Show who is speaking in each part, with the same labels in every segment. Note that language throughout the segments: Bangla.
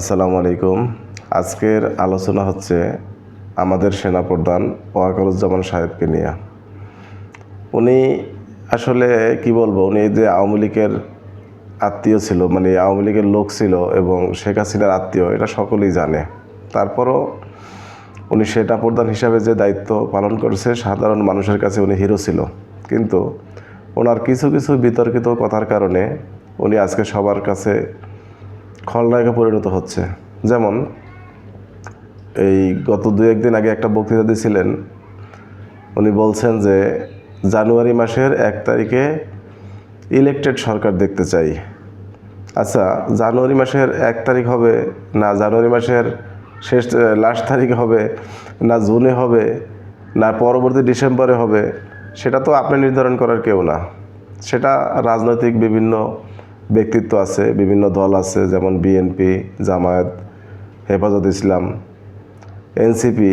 Speaker 1: আসসালামু আলাইকুম। আজকের আলোচনা হচ্ছে আমাদের সেনাপ্রধান ওয়াকারুজ্জামান সাহেবকে নিয়ে। উনি আসলে কি বলব, উনি যে আওয়ামী লীগের আত্মীয় ছিল মানে আওয়ামী লীগের লোক ছিল এবং শেখ হাসিনার আত্মীয়, এটা সকলেই জানে। তারপরও উনি সেনা প্রধান হিসাবে যে দায়িত্ব পালন করেছে, সাধারণ মানুষের কাছে উনি হিরো ছিল। কিন্তু ওনার কিছু কিছু বিতর্কিত কথার কারণে উনি আজকে সবার কাছে খলনায়কে পরিণত হচ্ছে। যেমন, এই গত দু একদিন আগে একটা বক্তৃতা দিয়েছিলেন উনি বলছেন যে, জানুয়ারি মাসের এক তারিখে ইলেকটেড সরকার দেখতে চাই। আচ্ছা জানুয়ারি মাসের এক তারিখ হবে না জানুয়ারি মাসের শেষ, লাস্ট তারিখ হবে না জুনে হবে না পরবর্তী ডিসেম্বরে হবে, সেটা তো আপনি নির্ধারণ করার কেউ না। সেটা রাজনৈতিক বিভিন্ন ব্যক্তিত্ব আছে, বিভিন্ন দল আছে, যেমন বিএনপি জামায়াত, হেফাজত ইসলাম এনসিপি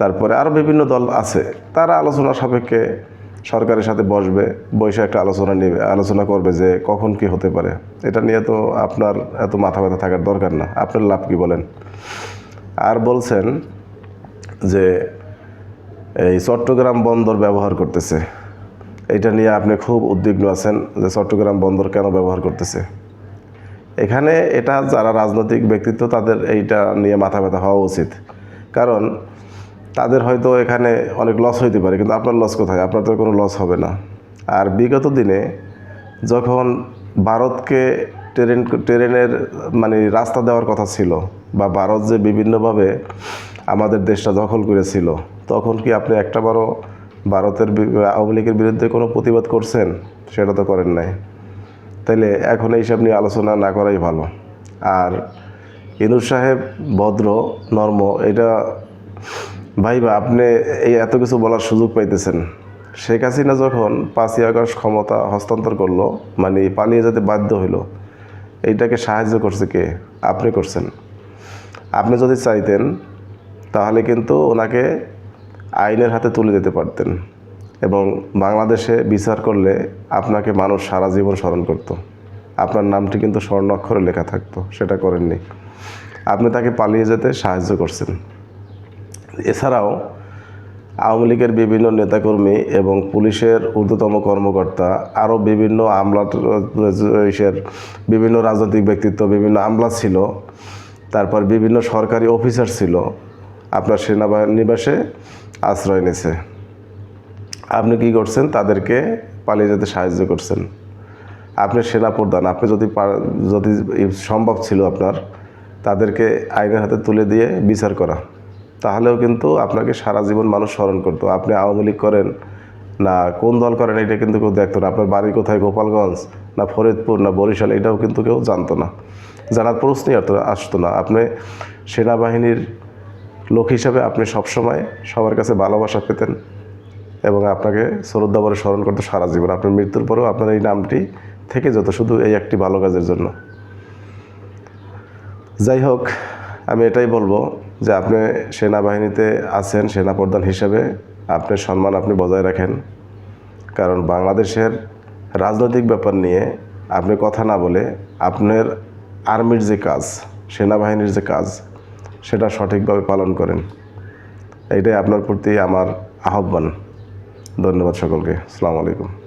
Speaker 1: তারপরে আরও বিভিন্ন দল আছে। তারা আলোচনা সাপেক্ষে সরকারের সাথে বসবে, বসে একটা আলোচনা নেবে, আলোচনা করবে যে কখন কি হতে পারে। এটা নিয়ে তো আপনার এত মাথা ব্যথা থাকার দরকার না। আপনার লাভ কি বলেন? আর বলছেন যে এই চট্টগ্রাম বন্দর ব্যবহার করতেছে। এটা নিয়ে আপনি খুব উদ্বিগ্ন আছেন যে চট্টগ্রাম বন্দর কেন ব্যবহার করতেছে। এখানে এটা যারা রাজনৈতিক ব্যক্তিত্ব, তাদের এইটা নিয়ে মাথা ব্যথা হওয়া উচিত। কারণ তাদের হয়তো এখানে অনেক লস হইতে পারে, কিন্তু আপনার লস কোথায়? আপনার তো কোনো লস হবে না। আর বিগত দিনে যখন ভারতকে ট্রেন, ট্রেনের মানে রাস্তা দেওয়ার কথা ছিল বা ভারত যে বিভিন্নভাবে আমাদের দেশটা দখল করেছিল, তখন কি আপনি একটাবারও ভারতের আওয়ামী লীগের বিরুদ্ধে কোনো প্রতিবাদ করছেন? সেটা তো করেন নাই। তাইলে এখন এইসব নিয়ে আলোচনা না করাই ভালো। আর ইনুর সাহেব ভদ্র, নর্ম, এটা ভাই বা আপনি এই এত কিছু বলার সুযোগ পাইতেছেন। শেখ হাসিনা যখন পাঁচই আগস্ট ক্ষমতা হস্তান্তর করল মানে পালিয়ে যেতে বাধ্য হইল, এইটাকে সাহায্য করছে কে? আপনি করছেন। আপনি যদি চাইতেন, তাহলে কিন্তু ওনাকে আইনের হাতে তুলে দিতে পারতেন এবং বাংলাদেশে বিচার করলে আপনাকে মানুষ সারা জীবন স্মরণ করত। আপনার নামটি কিন্তু স্বর্ণ অক্ষরে লেখা থাকতো, সেটা করেননি। আপনি তাকে পালিয়ে যেতে সাহায্য করছেন। এছাড়াও আওয়ামী লীগের বিভিন্ন নেতাকর্মী এবং পুলিশের ঊর্ধ্বতম কর্মকর্তা, আরও বিভিন্ন আমলা বিভিন্ন রাজনৈতিক ব্যক্তিত্ব, বিভিন্ন আমলা ছিল, তারপর বিভিন্ন সরকারি অফিসার ছিল। আপনার সেনাবাহিনীবাসে আশ্রয় নিছে। আপনি কি করছেন? তাদেরকে পালিয়ে যেতে সাহায্য করছেন। আপনি সেনা প্রধান আপনি যদি যদি সম্ভব ছিল আপনার, তাদেরকে আইনের হাতে তুলে দিয়ে বিচার করা। তাহলেও কিন্তু আপনাকে সারা জীবন মানুষ স্মরণ করতো। আপনি আওয়ামী লীগ করেন না, কোন দল করেন এটা কিন্তু কেউ দেখতো না। আপনার বাড়ি কোথায়? গোপালগঞ্জ না ফরিদপুর না বরিশাল, এটাও কিন্তু কেউ জানতো না। জানার প্রশ্নই আসতো না। আপনি সেনাবাহিনীর লোক হিসাবে আপনি সবসময় সবার কাছে ভালোবাসা পেতেন এবং আপনাকে শ্রদ্ধা বলে স্মরণ করতে সারা জীবন। আপনার মৃত্যুর পরেও আপনার এই নামটি থেকে যেত শুধু এই একটি ভালো কাজের জন্য। যাই হোক, আমি এটাই বলব যে আপনি সেনাবাহিনীতে আছেন, সেনাপ্রধান হিসেবে আপনার সম্মান আপনি বজায় রাখেন। কারণ বাংলাদেশের রাজনৈতিক ব্যাপার নিয়ে আপনি কথা না বলে আপনার আর্মির যে কাজ, সেনাবাহিনীর যে কাজ সেটা সঠিকভাবে পালন করেন। এইটাই আপনার প্রতি আমার আহ্বান। ধন্যবাদ সকলকে। আসসালামু আলাইকুম।